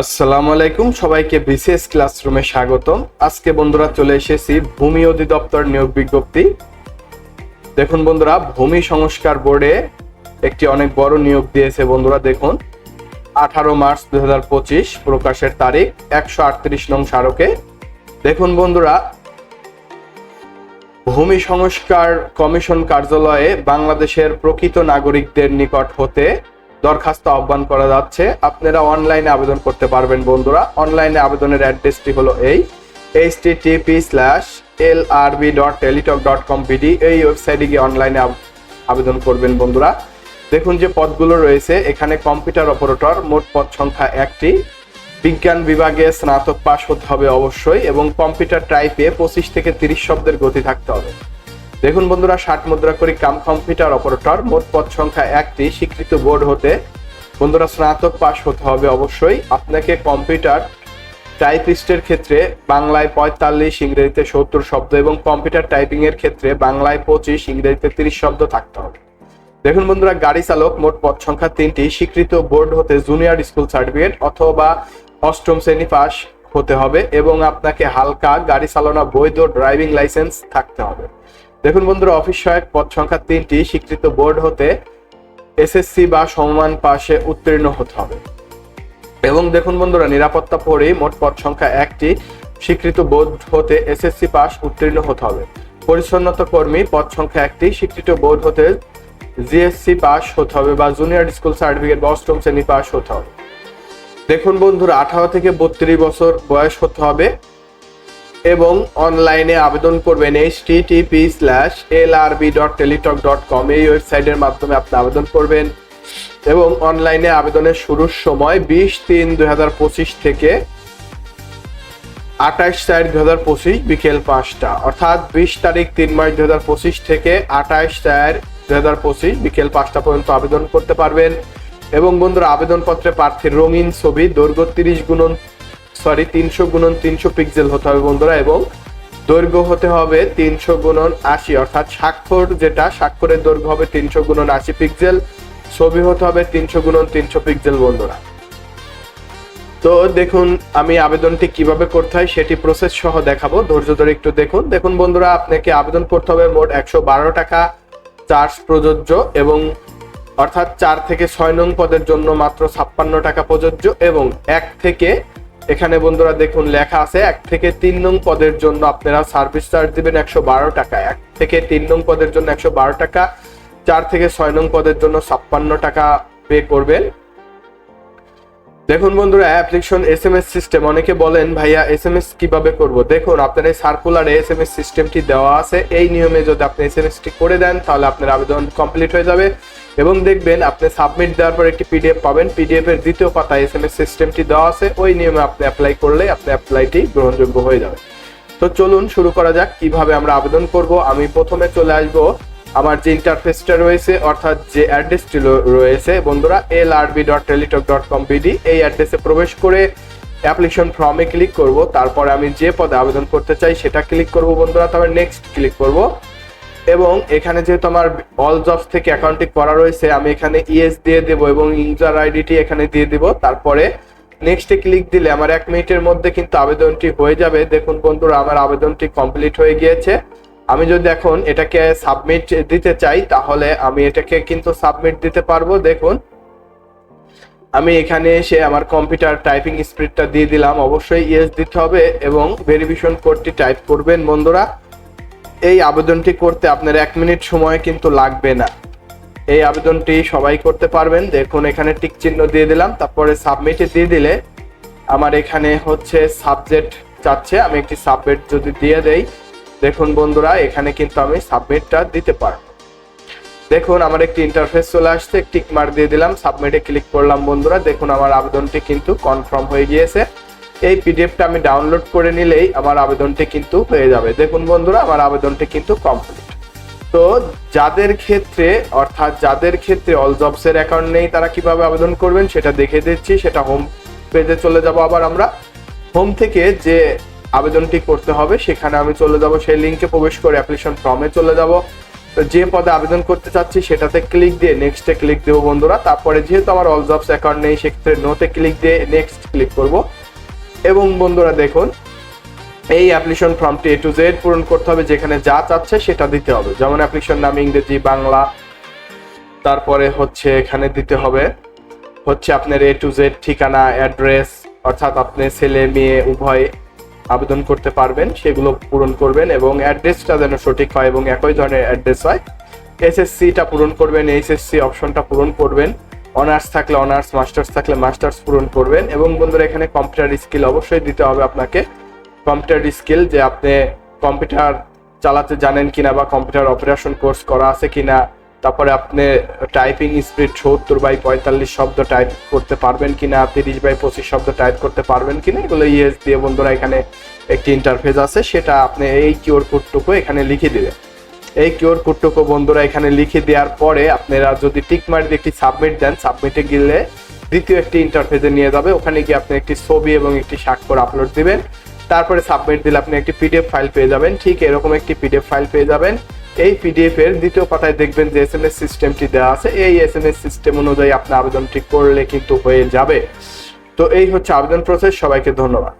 আসসালামু আলাইকুম, সবাইকে বিসিএস ক্লাসরুমে স্বাগতম। আজকে বন্ধুরা চলে এসেছি ভূমি অধিদপ্তর নিয়োগ বিজ্ঞপ্তি। দেখুন বন্ধুরা, ভূমি সংস্কার বোর্ডে একটি অনেক বড় নিয়োগ দিয়েছে বন্ধুরা, দেখুন। আঠারো মার্চ দু হাজার পঁচিশ প্রকাশের তারিখ, একশো আটত্রিশ নং স্মারকে। দেখুন বন্ধুরা, ভূমি সংস্কার কমিশন কার্যালয়ে বাংলাদেশের প্রকৃত নাগরিকদের নিকট হতে দরখাস্ত আহ্বান করা যাচ্ছে। আপনারা অনলাইনে আবেদন করতে পারবেন বন্ধুরা। অনলাইনে আবেদনের অ্যাড্রেসটি হলো এই http slash L R B dot Teletalk dot com BD এই ওয়েবসাইটে গিয়ে অনলাইনে আবেদন করবেন বন্ধুরা। দেখুন যে পদগুলো রয়েছে, এখানে কম্পিউটার অপারেটর মোট পদ সংখ্যা একটি। বিজ্ঞান বিভাগে স্নাতক পাশ হতে হবে অবশ্যই এবং কম্পিউটার টাইপে পঁচিশ থেকে তিরিশ শব্দের গতি থাকতে হবে। দেখুন বন্ধুরা, ষাট মুদ্রা করি কাম কম্পিউটার অপারেটর, মোট পদ সংখ্যা একটি, স্বীকৃত বোর্ড হতে বন্ধুরা স্নাতক পাশ হতে হবে অবশ্যই। আপনাকে কম্পিউটার টাইপিস্টের ক্ষেত্রে বাংলায় পঁয়তাল্লিশ, ইংরেজিতে সত্তর শব্দ এবং কম্পিউটার টাইপিং এর ক্ষেত্রে বাংলায় পঁচিশ, ইংরেজিতে তিরিশ শব্দ থাকতে হবে। দেখুন বন্ধুরা, গাড়ি চালক, মোট পদ সংখ্যা তিনটি, স্বীকৃত বোর্ড হতে জুনিয়র স্কুল সার্টিফিকেট অথবা অষ্টম শ্রেণি পাস হতে হবে এবং আপনাকে হালকা গাড়ি চালানো, বৈধ ড্রাইভিং লাইসেন্স থাকতে হবে। দেখুন বন্ধুরা, অফিস সহায়ক পদ সংখ্যা তিনটি, স্বীকৃত বোর্ড হতে এসএসসি বা সমমান পাশে উত্তীর্ণ হতে হবে। এবং দেখুন বন্ধুরা, নিরাপত্তা পরে মোট পদ সংখ্যা একটি, স্বীকৃত বোর্ড হতে এসএসসি পাস উত্তীর্ণ হতে হবে। পরিচ্ছন্নতা কর্মী, পদ সংখ্যা একটি, স্বীকৃত বোর্ড হতে জিএসসি পাস হতে হবে বা জুনিয়র স্কুল সার্টিফিকেট বা অষ্টম শ্রেণি পাস হতে হবে। দেখুন বন্ধুরা, আঠারো থেকে বত্রিশ বছর বয়স হতে হবে। এবং অনলাইনে আবেদন করবেন http slash L R B dot Teletalk dot com এই ওয়েবসাইটের মাধ্যমে আপনি আবেদন করবেন এবং অনলাইনে আবেদনের শুরুর সময় বিশ তিন দুই হাজার পঁচিশ থেকে আঠাশ চার দু হাজার পঁচিশ বিকেল পাঁচটা, অর্থাৎ বিশ তারিখ তিন মার্চ দু হাজার পঁচিশ থেকে আঠাশ চার দু হাজার পঁচিশ বিকেল পাঁচটা পর্যন্ত আবেদন করতে পারবেন। এবং বন্ধুরা, আবেদনপত্রে প্রার্থীর রঙিন ছবি, দৈর্ঘ্য তিরিশ গুণন সরি, তিনশো গুণন তিনশো পিক্সেল হতে হবে বন্ধুরা, এবং দৈর্ঘ্য হতে হবে তিনশো গুণন আশি, অর্থাৎ স্বাক্ষর যেটা, স্বাক্ষরের দৈর্ঘ্য হবে তিনশো গুণন আশি পিক্সেল ছবি হতে হবে তিনশো গুণন তিনশো পিক্সেল বন্ধুরা। তো দেখুন, আমি আবেদনটি কীভাবে করতে হয় সেটি প্রসেস সহ দেখাবো, ধৈর্য ধরে একটু দেখুন। দেখুন বন্ধুরা, আপনাকে আবেদন করতে হবে মোট একশো বারো টাকা চার্জ প্রযোজ্য এবং অর্থাৎ চার থেকে ছয় নং পদের জন্য মাত্র ছাপ্পান্ন টাকা প্রযোজ্য এবং এক থেকে এখানে বন্ধুরা দেখুন লেখা আছে, এক থেকে তিন নং পদের জন্য আপনারা সার্ভিস চার্জ দিবেন একশো বারো টাকা। এক থেকে তিন নং পদের জন্য একশো বারো টাকা, চার থেকে ছয় নং পদের জন্য ছাপ্পান্ন টাকা পে করবেন। দেখুন বন্ধুরা application S M S system অনেকে বলেন, ভাইয়া এস এম এস কীভাবে করব? দেখুন, আপনার এই সার্কুলারে এস এম এস সিস্টেমটি দেওয়া আছে। এই নিয়মে যদি আপনি এস এম এসটি করে দেন, তাহলে আপনার আবেদন কমপ্লিট হয়ে যাবে। এবং দেখবেন আপনি সাবমিট দেওয়ার পর একটি পিডিএফ পাবেন। পিডিএফ এর দ্বিতীয় পাতায় এস এম এস সিস্টেমটি দেওয়া আছে। ওই নিয়মে আপনি অ্যাপ্লাই করলে আপনি অ্যাপ্লাইটি গ্রহণযোগ্য হয়ে যাবে। তো চলুন শুরু করা যাক, কীভাবে আমরা আবেদন করব। আমি প্রথমে চলে আসব। আমার যে ইন্টারফেসটা রয়েছে, অর্থাৎ যে অ্যাড্রেসটি রয়েছে, বন্ধুরা L R B dot Teletalk dot com BD এই অ্যাড্রেসে প্রবেশ করে অ্যাপ্লিকেশন ফর্মে ক্লিক করব। তারপরে আমি যে পদে আবেদন করতে চাই, সেটা ক্লিক করব বন্ধুরা। তারপর নেক্সট ক্লিক করব। এবং এখানে যেহেতু আমার অল জবস থেকে অ্যাকাউন্টটি করা রয়েছে, আমি এখানে ইএস দিয়ে দেব এবং ইউজার আইডিটি এখানে দিয়ে দেব। তারপরে নেক্সটে ক্লিক দিলে আমার এক মিনিটের মধ্যে কিন্তু আবেদনটি হয়ে যাবে। দেখুন বন্ধুরা, আমার আবেদনটি কমপ্লিট হয়ে গিয়েছে। আমি যদি এখন এটাকে সাবমিট দিতে চাই, তাহলে আমি এটাকে কিন্তু সাবমিট দিতে পারব। দেখুন, আমি এখানে এসে আমার কম্পিউটার টাইপিং স্পিডটা দিয়ে দিলাম। অবশ্যই ইয়েস দিতে হবে এবং ভেরিফিকেশন কোডটি টাইপ করবেন বন্ধুরা। এই আবেদনটি করতে আপনার এক মিনিট সময় কিন্তু লাগবে না। এই আবেদনটি সবাই করতে পারবেন। দেখুন, এখানে টিক চিহ্ন দিয়ে দিলাম। তারপরে সাবমিটে দিয়ে দিলে আমার এখানে হচ্ছে সাবজেক্ট চাচ্ছে আমি একটি সাবমিট যদি দিয়ে দেই, দেখুন বন্ধুরা, এখানে কিন্তু আমি সাবমিটটা দিতে পারব। দেখুন, আমার একটি ইন্টারফেস চলে আসছে। টিক মার দিয়ে দিলাম। সাবমিটে ক্লিক করলাম বন্ধুরা। দেখুন, আমার আবেদনটি কিন্তু কনফার্ম হয়ে গিয়েছে। এই পিডিএফটা আমি ডাউনলোড করে নিলেই আমার আবেদনটি কিন্তু হয়ে যাবে। দেখুন বন্ধুরা, আমার আবেদনটি কিন্তু কমপ্লিট তো যাদের ক্ষেত্রে, অর্থাৎ যাদের ক্ষেত্রে অল জবসের অ্যাকাউন্ট নেই, তারা কীভাবে আবেদন করবেন সেটা দেখে দিচ্ছি। সেটা হোম পেজে চলে যাব আবার আমরা। হোম থেকে যে আবেদনটি করতে হবে, সেখানে আমি চলে যাব। সেই লিঙ্কে প্রবেশ করে অ্যাপ্লিকেশন ফর্মে চলে যাব। যে পদে আবেদন করতে চাচ্ছি, সেটাতে ক্লিক দিয়ে নেক্সটে ক্লিক দেবো বন্ধুরা। তারপরে যেহেতু আমার অল জবস অ্যাকাউন্ট নেই, সেক্ষেত্রে নোতে ক্লিক দিয়ে নেক্সট ক্লিক করব। এবং বন্ধুরা দেখুন, এই অ্যাপ্লিকেশন ফর্মটি এ টু জেড পূরণ করতে হবে যেখানে যা চাচ্ছে সেটা দিতে হবে। যেমন অ্যাপ্লিকেশন নাম ইংরেজি, বাংলা, তারপরে হচ্ছে এখানে দিতে হবে। হচ্ছে আপনার এ টু জেড ঠিকানা অ্যাড্রেস অর্থাৎ আপনি ছেলে, মেয়ে, উভয় আবেদন করতে পারবেন, সেগুলো পূরণ করবেন এবং অ্যাড্রেসটা যেন সঠিক হয় এবং একই ধরনের অ্যাড্রেস হয়। এসএসসিটা পূরণ করবেন এইচএসসি অপশনটা পূরণ করবেন। অনার্স থাকলে অনার্স, মাস্টার্স থাকলে মাস্টার্স পূরণ করবেন এবং বন্ধুরা এখানে কম্পিউটার স্কিল অবশ্যই দিতে হবে আপনাকে। কম্পিউটার স্কিল যে আপনি কম্পিউটার চালাতে জানেন কিনা বা কম্পিউটার অপারেশন কোর্স করা আছে কিনা, তারপরে আপনি টাইপিং স্পিড সত্তর বাই পঁয়তাল্লিশ শব্দ টাইপ করতে পারবেন কিনা, তিরিশ বাই পঁচিশ শব্দ টাইপ করতে পারবেন কিনা, এগুলো ইয়েস দিয়ে বন্ধুরা এখানে একটি ইন্টারফেস আছে, সেটা আপনি এই কিওর কোডটুকু এখানে লিখে দিবেন। এই কিওর কোডটুকু বন্ধুরা এখানে লিখে দেওয়ার পরে আপনারা যদি টিক দিয়ে একটি সাবমিট দেন, সাবমিটে গেলে দ্বিতীয় একটি ইন্টারফেসে নিয়ে যাবে। ওখানে গিয়ে আপনি একটি ছবি এবং একটি স্বাক্ষর আপলোড দিবেন। তারপরে সাবমিট দিলে আপনি একটি পিডিএফ ফাইল পেয়ে যাবেন। ঠিক এরকম একটি পিডিএফ ফাইল পেয়ে যাবেন। এই পিডিএফ এর দ্বিতীয় পাতায় দেখবেন যে এস এম এস সিস্টেমটি দেওয়া আছে। এই এস এম এস সিস্টেম অনুযায়ী আপনি আবেদনটি করলে কিন্তু হয়ে যাবে। তো এই হচ্ছে আবেদন প্রসেস সবাইকে ধন্যবাদ।